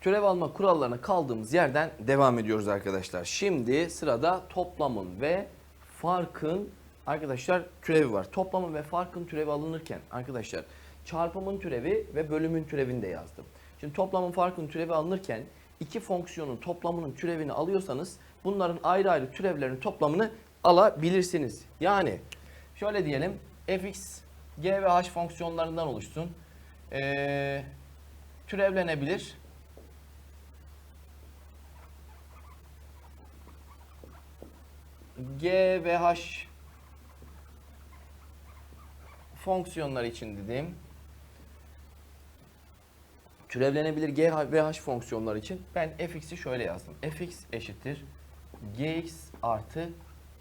Türev alma kurallarına kaldığımız yerden devam ediyoruz arkadaşlar. Şimdi sırada toplamın ve farkın arkadaşlar türevi var. Toplamın ve farkın türevi alınırken arkadaşlar çarpımın türevi ve bölümün türevini de yazdım. Şimdi toplamın farkın türevi alınırken iki fonksiyonun toplamının türevini alıyorsanız bunların ayrı ayrı türevlerinin toplamını alabilirsiniz. Yani şöyle diyelim fx, g ve h fonksiyonlarından oluşsun. Ee, türevlenebilir. G ve H fonksiyonlar için dedim. Türevlenebilir G ve H fonksiyonlar için ben fx'i şöyle yazdım. fx eşittir gx artı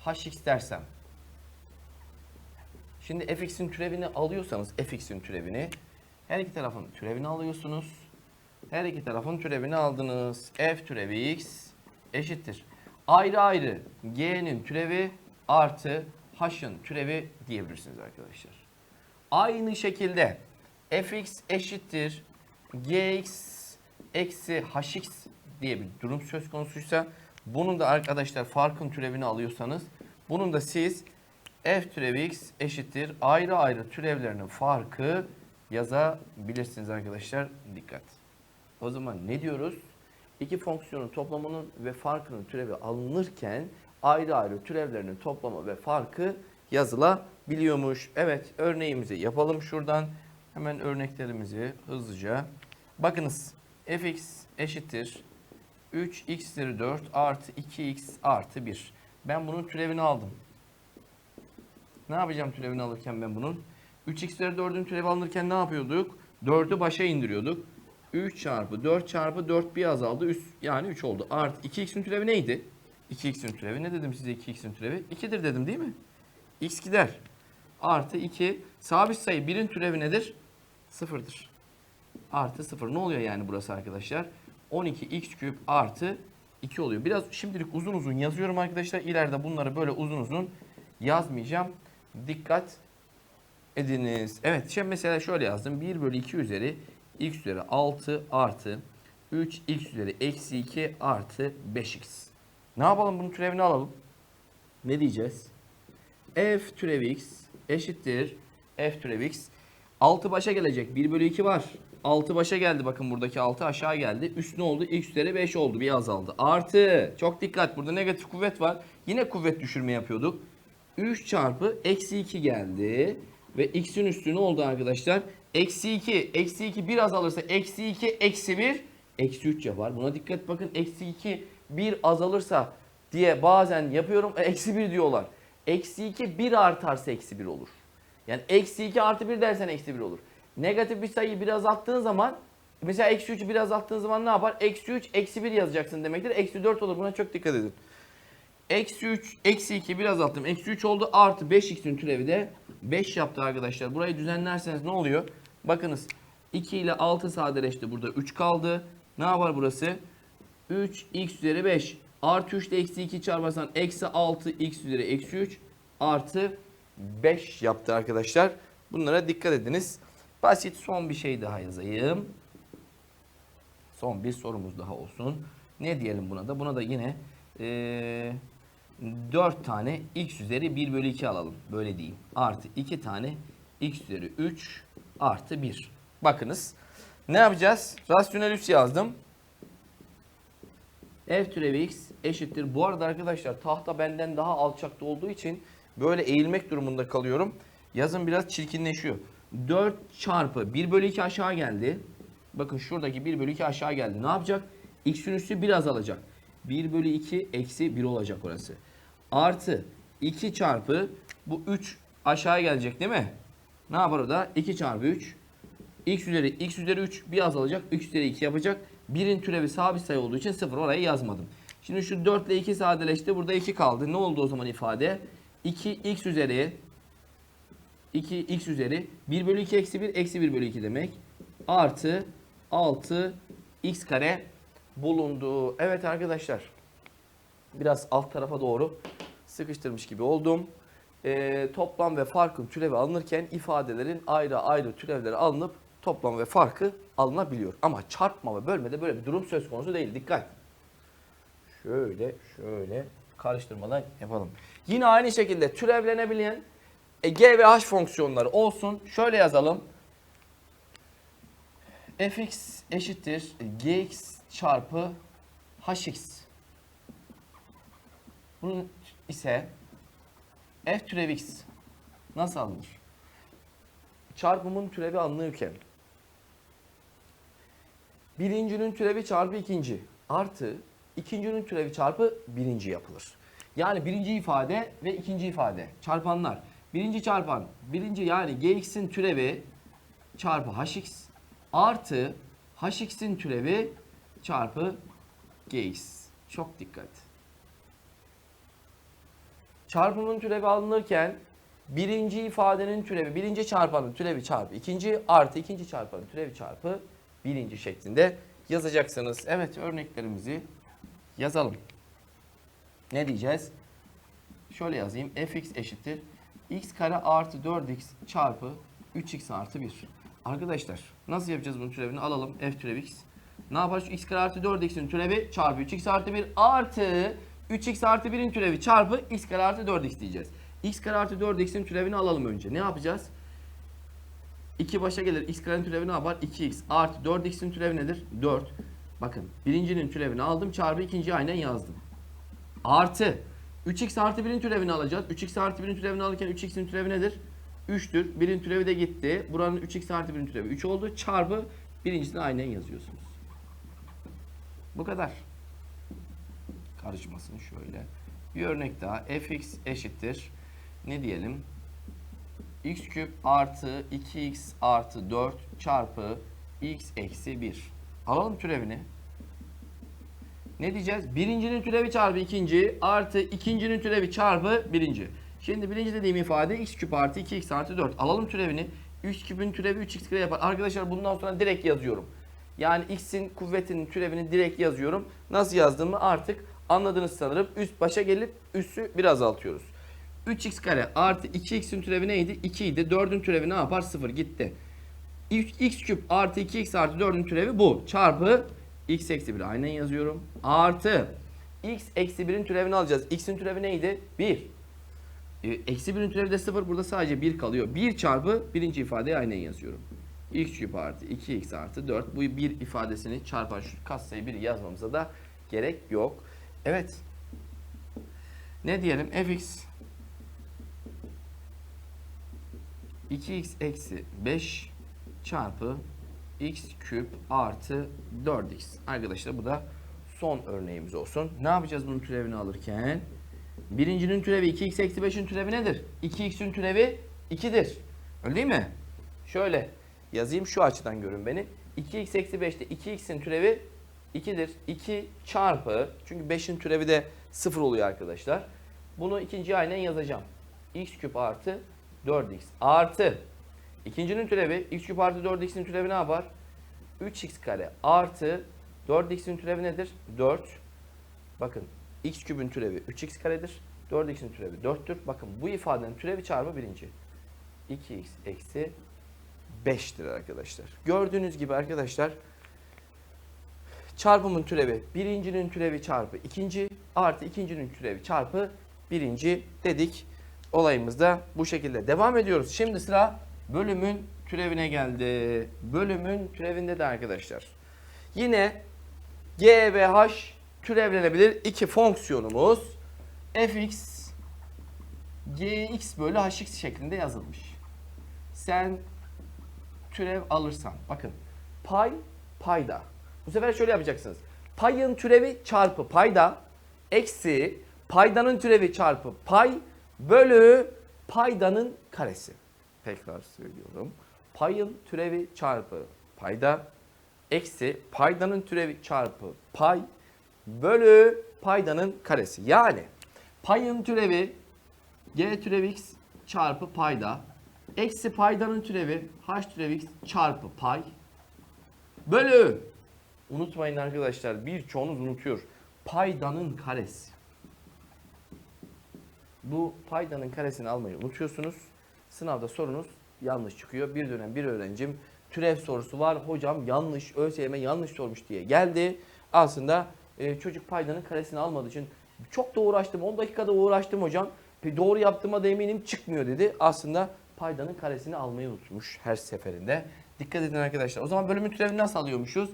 hx dersem. Şimdi fx'in türevini alıyorsanız fx'in türevini her iki tarafın türevini alıyorsunuz. Her iki tarafın türevini aldınız. f türevi x eşittir. Ayrı ayrı g'nin türevi artı h'ın türevi diyebilirsiniz arkadaşlar. Aynı şekilde fx eşittir gx eksi hx diye bir durum söz konusuysa bunun da arkadaşlar farkın türevini alıyorsanız bunun da siz f türevi x eşittir ayrı ayrı türevlerinin farkı yazabilirsiniz arkadaşlar. Dikkat. O zaman ne diyoruz? İki fonksiyonun toplamının ve farkının türevi alınırken ayrı ayrı türevlerinin toplamı ve farkı yazılabiliyormuş. Evet örneğimizi yapalım şuradan. Hemen örneklerimizi hızlıca. Bakınız fx eşittir 3x 4 artı 2x artı 1. Ben bunun türevini aldım. Ne yapacağım türevini alırken ben bunun? 3x üzeri 4'ün türevi alınırken ne yapıyorduk? 4'ü başa indiriyorduk. 3 çarpı 4 çarpı 4 bir azaldı. Üst, yani 3 oldu. Artı 2x'in türevi neydi? 2x'in türevi ne dedim size 2x'in türevi? 2'dir dedim değil mi? x gider. Artı 2 sabit sayı 1'in türevi nedir? 0'dır. Artı 0. Ne oluyor yani burası arkadaşlar? 12x küp artı 2 oluyor. Biraz şimdilik uzun uzun yazıyorum arkadaşlar. İleride bunları böyle uzun uzun yazmayacağım. Dikkat ediniz. Evet şimdi mesela şöyle yazdım. 1 bölü 2 üzeri x üzeri 6 artı 3x üzeri eksi 2 artı 5x. Ne yapalım bunun türevini alalım. Ne diyeceğiz? f türevi x eşittir f türevi x. 6 başa gelecek. 1 bölü 2 var. 6 başa geldi. Bakın buradaki 6 aşağı geldi. Üst ne oldu? X üzeri 5 oldu. Bir azaldı. Artı. Çok dikkat. Burada negatif kuvvet var. Yine kuvvet düşürme yapıyorduk. 3 çarpı eksi 2 geldi. Ve x'in üstü ne oldu arkadaşlar? Eksi 2. Eksi 2 bir azalırsa eksi 2 eksi 1 eksi 3 yapar. Buna dikkat bakın. Eksi 2 bir azalırsa diye bazen yapıyorum. E, Eksi 1 diyorlar. Eksi 2 bir artarsa eksi 1 olur. Yani eksi 2 artı 1 dersen eksi 1 olur. Negatif bir sayıyı bir azalttığın zaman mesela eksi 3'ü bir azalttığın zaman ne yapar? Eksi 3 eksi 1 yazacaksın demektir. Eksi 4 olur. Buna çok dikkat edin. Eksi 3, eksi 2 bir azalttım. Eksi 3 oldu. Artı 5x'in türevi de 5 yaptı arkadaşlar. Burayı düzenlerseniz ne oluyor? Bakınız 2 ile 6 sadeleşti. Burada 3 kaldı. Ne yapar burası? 3x üzeri 5 artı 3 ile eksi 2 çarparsan eksi 6 x üzeri eksi 3 artı 5 yaptı arkadaşlar. Bunlara dikkat ediniz. Basit son bir şey daha yazayım. Son bir sorumuz daha olsun. Ne diyelim buna da? Buna da yine eee 4 tane x üzeri 1 bölü 2 alalım. Böyle diyeyim. Artı 2 tane x üzeri 3 artı 1. Bakınız. Ne yapacağız? Rasyonel üs yazdım. F türevi x eşittir. Bu arada arkadaşlar tahta benden daha alçakta olduğu için böyle eğilmek durumunda kalıyorum. Yazın biraz çirkinleşiyor. 4 çarpı 1 bölü 2 aşağı geldi. Bakın şuradaki 1 bölü 2 aşağı geldi. Ne yapacak? X'in üstü biraz alacak. 1 bölü 2 eksi 1 olacak orası. Artı 2 çarpı bu 3 aşağı gelecek değil mi? Ne yapar o da? 2 çarpı 3 x üzeri x üzeri 3 bir azalacak. x üzeri 2 yapacak. 1'in türevi sabit sayı olduğu için 0 orayı yazmadım. Şimdi şu 4 ile 2 sadeleşti. Burada 2 kaldı. Ne oldu o zaman ifade? 2 x üzeri 2 x üzeri 1 bölü 2 eksi 1 eksi 1 bölü 2 demek. Artı 6 x kare bulundu. Evet arkadaşlar. Biraz alt tarafa doğru sıkıştırmış gibi oldum. Ee, toplam ve farkın türevi alınırken ifadelerin ayrı ayrı türevleri alınıp toplama ve farkı alınabiliyor. Ama çarpma ve bölmede böyle bir durum söz konusu değil. Dikkat. Şöyle şöyle karıştırmadan yapalım. Yine aynı şekilde türevlenebilen e, g ve h fonksiyonları olsun. Şöyle yazalım. fx eşittir gx çarpı hx. Bunun ise f türev x nasıl alınır? Çarpımın türevi alınırken birincinin türevi çarpı ikinci artı ikincinin türevi çarpı birinci yapılır. Yani birinci ifade ve ikinci ifade çarpanlar. Birinci çarpan birinci yani gx'in türevi çarpı hx artı hx'in türevi çarpı gx. Çok dikkat. Çarpımın türevi alınırken birinci ifadenin türevi, birinci çarpanın türevi çarpı ikinci artı ikinci çarpanın türevi çarpı birinci şeklinde yazacaksınız. Evet örneklerimizi yazalım. Ne diyeceğiz? Şöyle yazayım. fx eşittir. x kare artı 4x çarpı 3x artı 1. Arkadaşlar nasıl yapacağız bunun türevini? Alalım f türev x. Ne yaparız? Şu x kare artı 4x'in türevi çarpı 3x artı 1 artı 3x artı 1'in türevi çarpı x kare artı 4x diyeceğiz. x kare artı 4x'in türevini alalım önce. Ne yapacağız? 2 başa gelir. x karenin türevi ne yapar? 2x artı 4x'in türevi nedir? 4. Bakın birincinin türevini aldım çarpı ikinciyi aynen yazdım. Artı 3x artı 1'in türevini alacağız. 3x artı 1'in türevini alırken 3x'in türevi nedir? 3'tür. 1'in türevi de gitti. Buranın 3x artı 1'in türevi 3 oldu. Çarpı birincisini aynen yazıyorsunuz. Bu kadar. Karışmasın şöyle. Bir örnek daha. fx eşittir. Ne diyelim? x küp artı 2x artı 4 çarpı x eksi 1. Alalım türevini. Ne diyeceğiz? Birincinin türevi çarpı ikinci artı ikincinin türevi çarpı birinci. Şimdi birinci dediğim ifade x küp artı 2x artı 4. Alalım türevini. 3 küpün türevi 3x kare yapar. Arkadaşlar bundan sonra direkt yazıyorum. Yani x'in kuvvetinin türevini direkt yazıyorum. Nasıl yazdığımı artık anladınız sanırım. Üst başa gelip üssü bir azaltıyoruz. 3x kare artı 2x'in türevi neydi? 2 idi. 4'ün türevi ne yapar? 0 gitti. x küp artı 2x artı 4'ün türevi bu. Çarpı x eksi 1 aynen yazıyorum. Artı x eksi 1'in türevini alacağız. x'in türevi neydi? 1. E, Eksi 1'in türevi de 0. Burada sadece 1 kalıyor. 1 çarpı birinci ifadeyi aynen yazıyorum. x küp artı 2x artı 4. Bu bir ifadesini çarpan şu katsayı 1'i yazmamıza da gerek yok. Evet. Ne diyelim? fx 2x eksi 5 çarpı x küp artı 4x. Arkadaşlar bu da son örneğimiz olsun. Ne yapacağız bunun türevini alırken? Birincinin türevi 2x eksi 5'in türevi nedir? 2x'in türevi 2'dir. Öyle değil mi? Şöyle yazayım şu açıdan görün beni. 2x eksi 5'te 2x'in türevi 2'dir. 2 çarpı çünkü 5'in türevi de 0 oluyor arkadaşlar. Bunu ikinciye aynen yazacağım. x küp artı 4x artı ikincinin türevi x küp artı 4x'in türevi ne yapar? 3x kare artı 4x'in türevi nedir? 4. Bakın x küpün türevi 3x karedir. 4x'in türevi 4'tür. Bakın bu ifadenin türevi çarpı birinci. 2x eksi 5'tir arkadaşlar. Gördüğünüz gibi arkadaşlar çarpımın türevi birincinin türevi çarpı ikinci artı ikincinin türevi çarpı birinci dedik. Olayımız da bu şekilde. Devam ediyoruz. Şimdi sıra bölümün türevine geldi. Bölümün türevinde de arkadaşlar. Yine g ve h türevlenebilir iki fonksiyonumuz fx gx bölü hx şeklinde yazılmış. Sen türev alırsan bakın pay payda. Bu sefer şöyle yapacaksınız. Payın türevi çarpı payda eksi paydanın türevi çarpı pay bölü paydanın karesi. Tekrar söylüyorum. Payın türevi çarpı payda eksi paydanın türevi çarpı pay bölü paydanın karesi. Yani payın türevi g türevi x çarpı payda eksi paydanın türevi h türevi x çarpı pay bölü unutmayın arkadaşlar birçoğunuz unutuyor. Paydanın karesi. Bu paydanın karesini almayı unutuyorsunuz. Sınavda sorunuz yanlış çıkıyor. Bir dönem bir öğrencim türev sorusu var. Hocam yanlış, ÖSYM yanlış sormuş diye geldi. Aslında e, çocuk paydanın karesini almadığı için çok da uğraştım. 10 dakikada uğraştım hocam. Bir Doğru yaptığıma da eminim çıkmıyor dedi. Aslında paydanın karesini almayı unutmuş her seferinde. Dikkat edin arkadaşlar. O zaman bölümün türevini nasıl alıyormuşuz?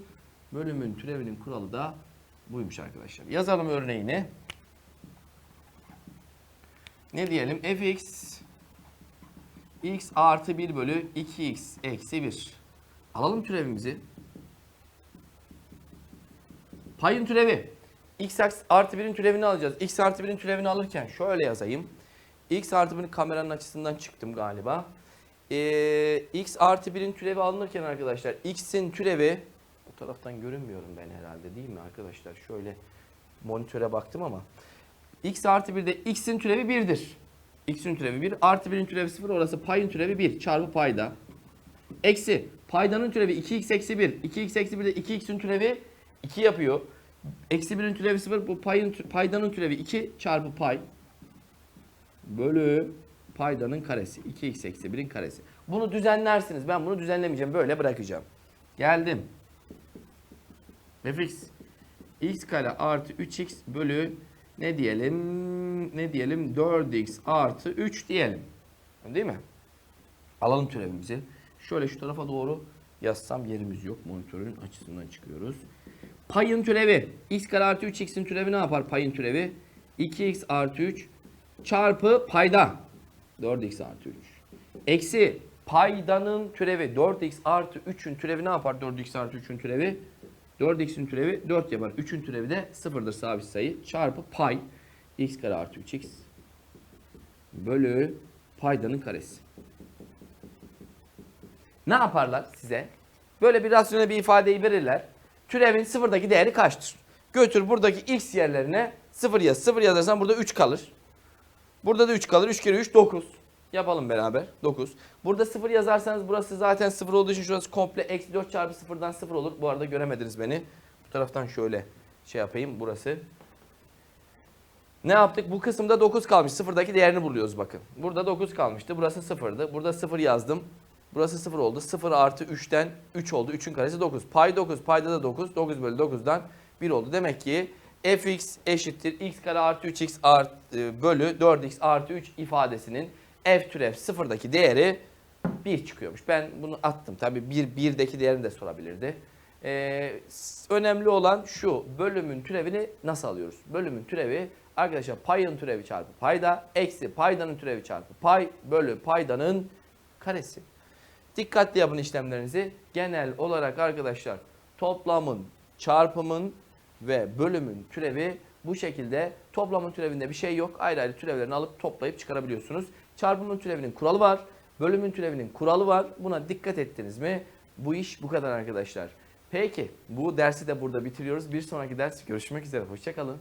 Bölümün türevinin kuralı da buymuş arkadaşlar. Yazalım örneğini. Ne diyelim? fx x artı 1 bölü 2x eksi 1. Alalım türevimizi. Payın türevi. x artı 1'in türevini alacağız. x artı 1'in türevini alırken şöyle yazayım. x artı 1'in kameranın açısından çıktım galiba. Ee, x artı 1'in türevi alınırken arkadaşlar x'in türevi taraftan görünmüyorum ben herhalde değil mi arkadaşlar? Şöyle monitöre baktım ama x artı 1'de x'in türevi 1'dir. x'in türevi 1 artı 1'in türevi 0 orası payın türevi 1 çarpı payda. Eksi paydanın türevi 2x eksi 1. 2x eksi 1 de 2x'in türevi 2 yapıyor. Eksi 1'in türevi 0 bu payın, paydanın türevi 2 çarpı pay. Bölü paydanın karesi. 2x eksi 1'in karesi. Bunu düzenlersiniz. Ben bunu düzenlemeyeceğim. Böyle bırakacağım. Geldim. Fx x kare artı 3x bölü ne diyelim? Ne diyelim? 4x artı 3 diyelim. Değil mi? Alalım türevimizi. Şöyle şu tarafa doğru yazsam yerimiz yok. Monitörün açısından çıkıyoruz. Payın türevi. x kare artı 3x'in türevi ne yapar payın türevi? 2x artı 3 çarpı payda. 4x artı 3. Eksi paydanın türevi 4x artı 3'ün türevi ne yapar 4x artı 3'ün türevi? 4x'in türevi 4 yapar. 3'ün türevi de 0'dır sabit sayı. Çarpı pay x kare artı 3x bölü paydanın karesi. Ne yaparlar size? Böyle bir rasyonel bir ifadeyi verirler. Türevin sıfırdaki değeri kaçtır? Götür buradaki x yerlerine 0 yaz. 0 yazarsan burada 3 kalır. Burada da 3 kalır. 3 kere 3 9. Yapalım beraber. 9. Burada 0 yazarsanız burası zaten 0 olduğu için şurası komple eksi 4 çarpı 0'dan 0 olur. Bu arada göremediniz beni. Bu taraftan şöyle şey yapayım. Burası. Ne yaptık? Bu kısımda 9 kalmış. Sıfırdaki değerini buluyoruz bakın. Burada 9 kalmıştı. Burası 0'dı. Burada 0 yazdım. Burası 0 oldu. 0 artı 3'ten 3 oldu. 3'ün karesi 9. Pay 9. Payda da 9. 9 bölü 9'dan 1 oldu. Demek ki fx eşittir x kare artı 3x artı, e, bölü 4x artı 3 ifadesinin f türev sıfırdaki değeri 1 çıkıyormuş. Ben bunu attım. Tabi 1, 1'deki değerini de sorabilirdi. Ee, önemli olan şu. Bölümün türevini nasıl alıyoruz? Bölümün türevi arkadaşlar payın türevi çarpı payda eksi paydanın türevi çarpı pay bölü paydanın karesi. Dikkatli yapın işlemlerinizi. Genel olarak arkadaşlar toplamın, çarpımın ve bölümün türevi bu şekilde. Toplamın türevinde bir şey yok. Ayrı ayrı türevlerini alıp toplayıp çıkarabiliyorsunuz. Çarpımın türevinin kuralı var. Bölümün türevinin kuralı var. Buna dikkat ettiniz mi? Bu iş bu kadar arkadaşlar. Peki bu dersi de burada bitiriyoruz. Bir sonraki ders görüşmek üzere. Hoşçakalın.